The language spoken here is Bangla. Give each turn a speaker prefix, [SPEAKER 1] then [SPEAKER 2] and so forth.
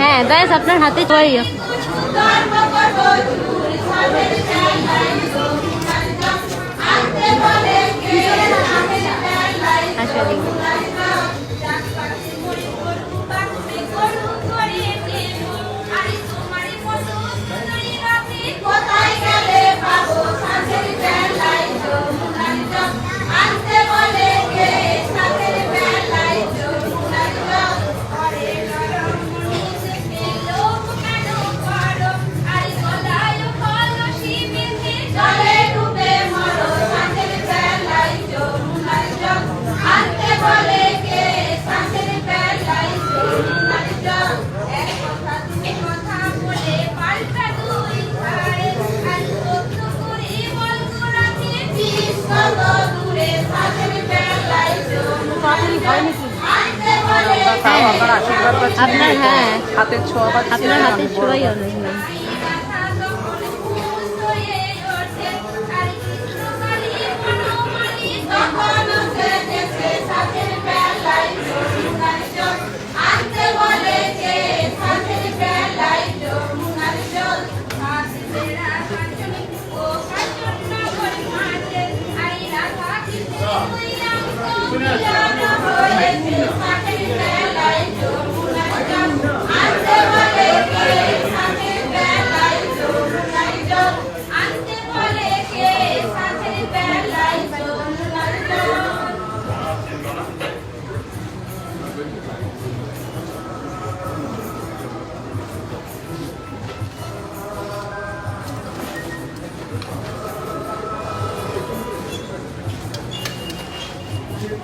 [SPEAKER 1] হ্যাঁ ব্যাস আপনার হাতে
[SPEAKER 2] ছয় Thank
[SPEAKER 3] you. আপনার
[SPEAKER 1] হ্যাঁ।
[SPEAKER 3] হাতের ছোঁয়া
[SPEAKER 1] আপনার হাতের ছোঁয়াই অনেক
[SPEAKER 2] Thank you.